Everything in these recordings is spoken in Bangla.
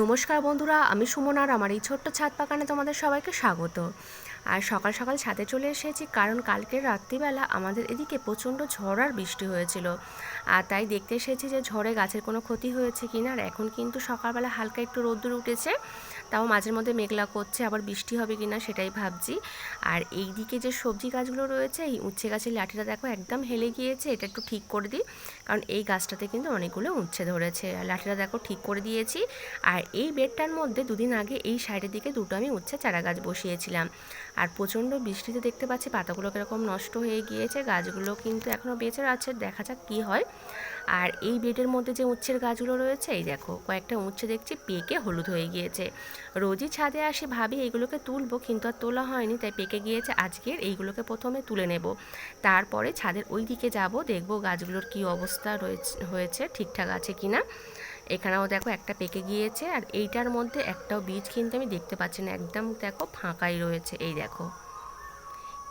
নমস্কার বন্ধুরা আমি সুমন আর আমার এই ছোট্ট ছাদ বাগানে তোমাদের সবাইকে স্বাগত। আর সকাল সকাল ছাদে চলে এসেছি কারণ কালকের রাত্রিবেলা আমাদের এদিকে প্রচণ্ড ঝড় আর বৃষ্টি হয়েছিল। আর তাই দেখতে এসেছি যে ঝড়ে গাছের কোনো ক্ষতি হয়েছে কি না আর এখন কিন্তু সকালবেলা হালকা একটু রোদ্দুর উঠেছে, তাও মাঝের মধ্যে মেঘলা করছে, আবার বৃষ্টি হবে কি না সেটাই ভাবছি। আর এই দিকে যে সবজি গাছগুলো রয়েছে, এই উচ্ছে গাছের লাঠিটা দেখো একদম হেলে গিয়েছে, এটা একটু ঠিক করে দিই, কারণ এই গাছটাতে কিন্তু অনেকগুলো উচ্ছে ধরেছে। আর লাঠিটা দেখো ঠিক করে দিয়েছি। আর এই বেডটার মধ্যে দুদিন আগে এই সাইডের দিকে দুটো আমি উচ্ছে চারা গাছ বসিয়েছিলাম। আর প্রচণ্ড বৃষ্টিতে দেখতে পাচ্ছি পাতাগুলো কীরকম নষ্ট হয়ে গিয়েছে, গাছগুলো কিন্তু এখনও বেঁচে আছে, দেখা যাক কী হয়। আর এই বেডের মধ্যে যে উচ্ছের গাছগুলো রয়েছে, এই দেখো কয়েকটা উচ্ছে দেখছি পেকে হলুদ হয়ে গিয়েছে। রোজই ছাদে আসি ভাবি এইগুলোকে তুলবো, কিন্তু আর তোলা হয়নি, তাই পেকে গিয়েছে। আজকের এইগুলোকে প্রথমে তুলে নেব। তারপরে ছাদের ওই দিকে যাব, দেখব গাছগুলোর কি অবস্থা রয়েছে, হয়েছে, ঠিকঠাক আছে কি না এখানেও দেখো একটা পেকে গিয়েছে আর এইটার মধ্যে একটাও বীজ কিন্তু আমি দেখতে পাচ্ছি না। একদম দেখো ফাঁকাই রয়েছে, এই দেখো।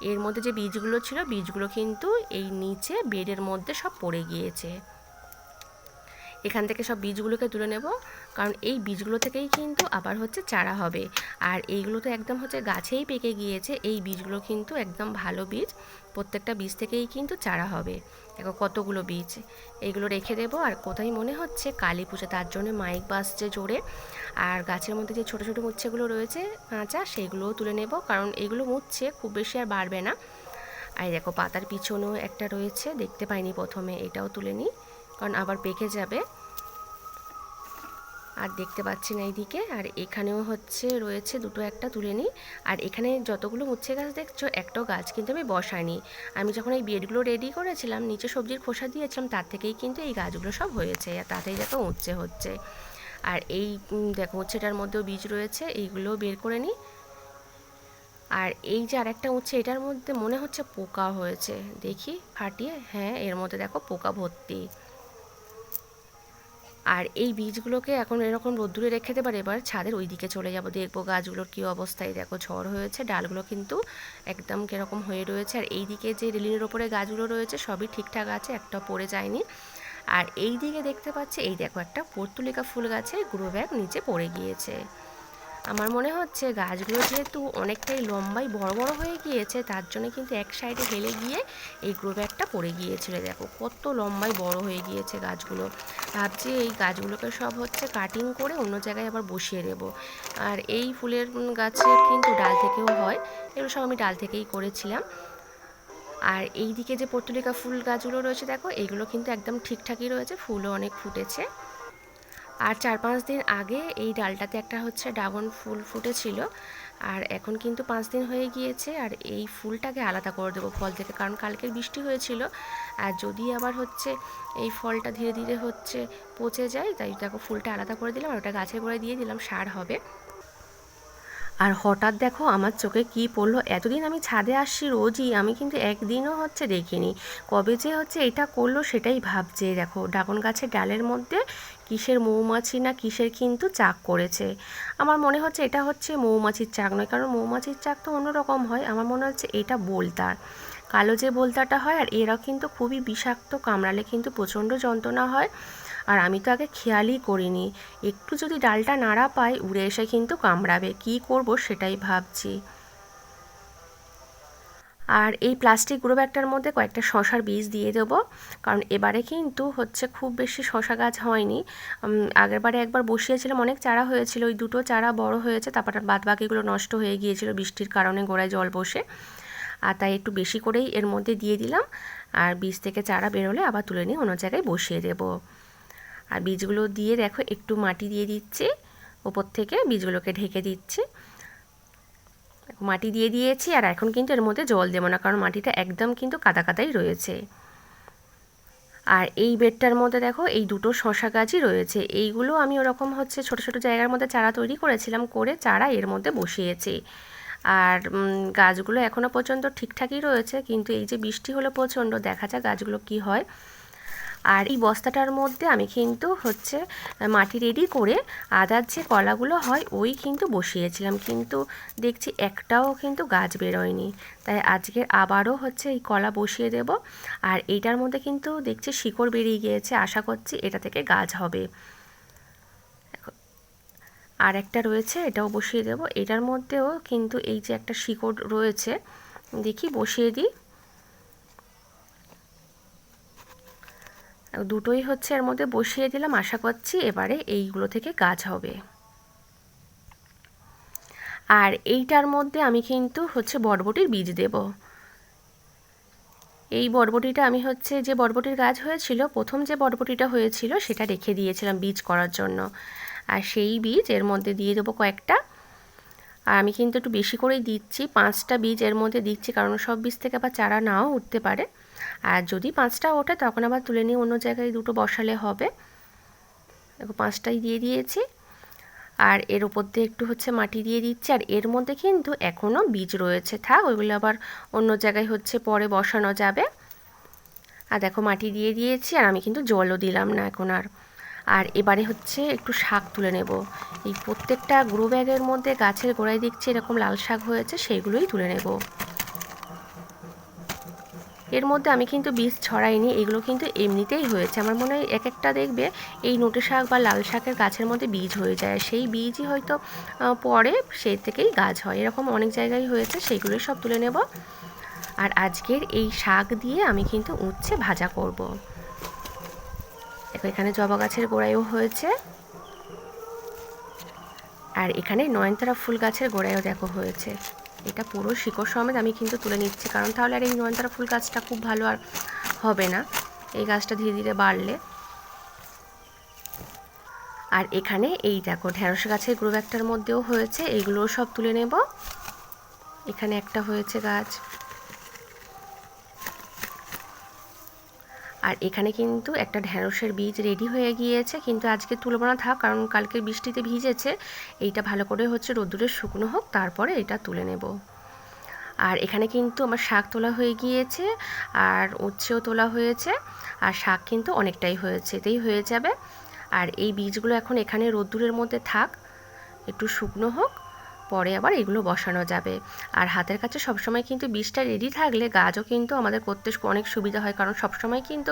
এর মধ্যে যে বীজগুলো ছিল, বীজগুলো কিন্তু এই নিচে বেডের মধ্যে সব পড়ে গিয়েছে। এখান থেকে সব বীজগুলোকে তুলে নেব, কারণ এই বীজগুলো থেকেই কিন্তু আবার হচ্ছে চারা হবে। আর এইগুলো তো একদম হচ্ছে গাছেই পেকে গিয়েছে, এই বীজগুলো কিন্তু একদম ভালো বীজ। প্রত্যেকটা বীজ থেকেই কিন্তু চারা হবে। দেখো কতগুলো বীজ। এইগুলো রেখে দেবো। আর কোথায় মনে হচ্ছে, কালী পুজো, তার জন্য মাইক বাসছে জোরে। আর গাছের মধ্যে যে ছোটো ছোটো মুচ্ছেগুলো রয়েছে, কাঁচা সেইগুলোও তুলে নেব। কারণ এগুলো মুচ্ছে, খুব বেশি আর বাড়বে না। আর দেখো, পাতার পিছনেও একটা রয়েছে, দেখতে পাইনি প্রথমে, এটাও তুলে নিই। কারণ আবার পেকে যাবে। আর দেখতে পাচ্ছি না এইদিকে। আর এখানেও হচ্ছে রয়েছে দুটো একটা তুলে নিই। আর এখানে যতগুলো উচ্ছে গাছ দেখছ, একটাও গাছ কিন্তু আমি বসাইনি। আমি যখন এই বেডগুলো রেডি করেছিলাম, নিচে সবজির খোসা দিয়েছিলাম, তার থেকেই কিন্তু এই গাছগুলো সব হয়েছে। আর তাতেই দেখো উচ্ছে হচ্ছে। আর এই দেখো উচ্ছেটার মধ্যেও বীজ রয়েছে, এইগুলোও বের করে নিই। আর এই যে আরেকটা উচ্ছে, এটার মধ্যে মনে হচ্ছে পোকা হয়েছে। দেখি, ফাটিয়ে হ্যাঁ এর মধ্যে দেখো পোকা ভর্তি। আর এই বীজগুলোকে এখন এরকম রোদ্দুরে রেখে দেবার এবার ছাদের ওই দিকে চলে যাব। দেখব গাছগুলোর কী অবস্থায় দেখো ঝড় হয়েছে, ডালগুলো কিন্তু একদম কীরকম হয়ে রয়েছে। আর এই দিকে যে রেলিংয়ের ওপরে গাছগুলো রয়েছে সবই ঠিকঠাক আছে, একটা পড়ে যায়নি। আর এই দিকে দেখতে পাচ্ছি, এই দেখো একটা পর্তুলিকা ফুল গাছে গ্রো ব্যাগ নিচে পড়ে গিয়েছে। আমার মনে হচ্ছে গাছগুলো যেহেতু অনেকটাই লম্বাই বড় বড় হয়ে গিয়েছে, তার জন্য কিন্তু এক সাইডে হেলে গিয়ে এই গ্রো ব্যাগটা পড়ে গিয়েছিল। দেখো কত লম্বাই বড় হয়ে গিয়েছে গাছগুলো। ভাবছি এই গাছগুলোকে সব হচ্ছে কাটিং করে অন্য জায়গায় আবার বসিয়ে দেবো আর এই ফুলের গাছের কিন্তু ডাল থেকেও হয়, এগুলো সব আমি ডাল থেকেই করেছিলাম। আর এই দিকে যে পর্তুলিকা ফুল গাছগুলো রয়েছে, দেখো এইগুলো কিন্তু একদম ঠিকঠাকই রয়েছে, ফুলও অনেক ফুটেছে। আর চার পাঁচ দিন আগে এই ডালটাতে একটা হচ্ছে ড্রাগন ফুল ফুটেছিল। আর এখন কিন্তু পাঁচ দিন হয়ে গিয়েছে আর এই ফুলটাকে আলাদা করে দেবো ফল থেকে। কারণ কালকের বৃষ্টি হয়েছিল আর যদি আবার হচ্ছে এই ফলটা ধীরে ধীরে হচ্ছে পচে যায়, তাই দেখো ফুলটা আলাদা করে দিলাম আর ওটা গাছের করে দিয়ে দিলাম, সার হবে। আর হঠাৎ দেখো আমার চোখে কি পড়ল, এতদিন আমি ছাদে আসছি রোজই, আমি কিন্তু একদিনও হচ্ছে দেখিনি। কবে যে হচ্ছে এটা করল সেটাই ভাবছে। দেখো ড্রাগন গাছের ডালের মধ্যে কিসের মৌমাছি না কিসের কিন্তু চাক করেছে। আমার মনে হচ্ছে এটা হচ্ছে মৌমাছির চাক নয়, কারণ মৌমাছির চাক তো অন্যরকম হয়। আমার মনে হচ্ছে এটা বোলতার। কালো যে বোলতাটা হয়, আর এরা কিন্তু খুবই বিষাক্ত, কামড়ালে কিন্তু প্রচণ্ড যন্ত্রণা হয়। আর আমি তো আগে খেয়ালই করিনি। একটু যদি ডালটা নাড়া পাই উড়ে এসে কিন্তু কামড়াবে। কি করব সেটাই ভাবছি। আর এই প্লাস্টিক গ্রো ব্যাগটার মধ্যে কয়েকটা শশার বীজ দিয়ে দেবো। কারণ এবারে কিন্তু হচ্ছে খুব বেশি শশা গাছ হয়নি। আগেরবারে একবার বসিয়েছিলাম, অনেক চারা হয়েছিল, ওই দুটো চারা বড় হয়েছে, তারপর বাদ বাকিগুলো নষ্ট হয়ে গিয়েছিল বৃষ্টির কারণে গোড়ায় জল বসে। আর তাই একটু বেশি করেই এর মধ্যে দিয়ে দিলাম। আর বীজ থেকে চারা বেরোলে আবার তুলে নিয়ে অন্য জায়গায় বসিয়ে দেবো। আর বীজগুলো দিয়ে দেখো, একটু মাটি দিয়ে দিচ্ছি, ওপর থেকে বীজগুলোকে ঢেকে দিচ্ছি। মাটি দিয়ে দিয়েছি আর এখন কিন্তু এর মধ্যে জল দেবো না, কারণ মাটিটা একদম কিন্তু কাদা কাদাই রয়েছে। আর এই বেডটার মধ্যে দেখো, এই দুটো শশা গাছই রয়েছে। এইগুলো আমি ওরকম হচ্ছে ছোট ছোট জায়গার মধ্যে চারা তৈরি করেছিলাম, করে চারা এর মধ্যে বসিয়েছি। আর গাছগুলো এখনও পর্যন্ত ঠিকঠাকই রয়েছে, কিন্তু এই যে বৃষ্টি হলো প্রচণ্ড, দেখা যাক গাছগুলো কি হয়। আর এই বস্তাটার মধ্যে আমি কিন্তু হচ্ছে মাটি রেডি করে আদার যে কলাগুলো হয়, ওই কিন্তু বসিয়েছিলাম। কিন্তু দেখছি একটাও কিন্তু গাছ বেরোয়নি। তাই আজকে আবারও হচ্ছে এই কলা বসিয়ে দেব। আর এইটার মধ্যে কিন্তু দেখছি শিকড় বেরিয়ে গিয়েছে। আশা করছি এটা থেকে গাছ হবে। আর একটা রয়েছে, এটাও বসিয়ে দেব। এটার মধ্যেও কিন্তু এই যে একটা শিকড় রয়েছে, দেখি বসিয়ে দিই। দুটোই হচ্ছে এর মধ্যে বসিয়ে দিলাম। আশা করছি এবারে এইগুলো থেকে গাছ হবে। আর এইটার মধ্যে আমি কিন্তু হচ্ছে বরবটির বীজ দেব। এই বরবটিটা আমি হচ্ছে যে বরবটির গাছ হয়েছিল, প্রথম যে বরবটিটা হয়েছিল সেটা রেখে দিয়েছিলাম বীজ করার জন্য। আর সেই বীজ এর মধ্যে দিয়ে দেবো কয়েকটা। আর আমি কিন্তু একটু বেশি করেই দিচ্ছি, পাঁচটা বীজ এর মধ্যে দিচ্ছি, কারণ সব বীজ থেকে আবার চারা নাও উঠতে পারে। আর যদি পাঁচটা ওঠে, তখন আবার তুলে নিয়ে অন্য জায়গায় দুটো বসালে হবে। দেখো, পাঁচটাই দিয়ে দিয়েছি। আর এর ওপর দিয়ে একটু হচ্ছে মাটি দিয়ে দিচ্ছি। আর এর মধ্যে কিন্তু এখনও বীজ রয়েছে। থাক, ওইগুলো আবার অন্য জায়গায় হচ্ছে পরে বসানো যাবে। আর দেখো, মাটি দিয়ে দিয়েছি। আর আমি কিন্তু জলও দিলাম না এখন আর। আর এবারে হচ্ছে একটু শাক তুলে নেব। এই প্রত্যেকটা গ্রো ব্যাগের মধ্যে গাছের গোড়ায় দেখছি এরকম লাল শাক হয়েছে, সেইগুলোই তুলে নেব। এর মধ্যে আমি কিন্তু বীজ ছড়াইনি, এগুলো কিন্তু এমনিতেই হয়েছে। আমার মনে হয় এক একটা দেখবে এই নোটে শাক বা লাল শাকের গাছের মধ্যে বীজ হয়ে যায়। সেই বীজই হয়তো পরে সেই থেকেই গাছ হয়। এরকম অনেক জায়গায় হয়েছে সেইগুলোই সব তুলে নেব। আর আজকের এই শাক দিয়ে আমি কিন্তু উচ্ছে ভাজা করব। দেখো, এখানে জবা গাছের গোড়ায়ও হয়েছে। আর এখানে নয়নতারা ফুল গাছের গোড়ায়ও দেখো হয়েছে। এটা পুরো শিকড় সমেত আমি কিন্তু তুলে নিচ্ছি। কারণ তাহলে আর এই নয়নতারা ফুল গাছটা খুব ভালো আর হবে না। এই গাছটা ধীরে ধীরে বাড়লে। আর এখানে এই দেখো, ঢেঁড়স গাছের গ্রো একটার মধ্যেও হয়েছে। এইগুলোও সব তুলে নেব। এখানে একটা হয়েছে গাছ। আর এখানে কিন্তু একটা ঢ্যাঁড়সের বীজ রেডি হয়ে গিয়েছে, কিন্তু আজকে তুলব না, থাক, কারণ কালকে বৃষ্টিতে ভিজেছে। এইটা ভালো করে হচ্ছে রোদ্দুরে শুকনো হোক, তারপরে এটা তুলে নেব। আর এখানে কিন্তু আমার শাক তোলা হয়ে গিয়েছে, আর উচ্ছেও তোলা হয়েছে, আর শাক কিন্তু অনেকটাই হয়েছে, এতেই হয়ে যাবে। আর এই বীজগুলো এখন এখানে রোদ্দুরের মধ্যে থাক, একটু শুকনো হোক পরে আবার এগুলো বসানো যাবে। আর হাতের কাছে সবসময় কিন্তু বীজটা রেডি থাকলে গাছও কিন্তু আমাদের করতে অনেক সুবিধা হয়। কারণ সবসময় কিন্তু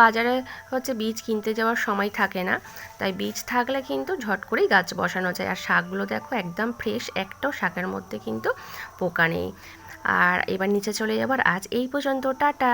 বাজারে হচ্ছে বীজ কিনতে যাওয়ার সময় থাকে না। তাই বীজ থাকলে কিন্তু ঝট করেই গাছ বসানো যায়। আর শাকগুলো দেখো একদম ফ্রেশ একটাও শাকের মধ্যে কিন্তু পোকা নেই। আর এবার নিচে চলে যাবার আজ এই পর্যন্ত। টাটা!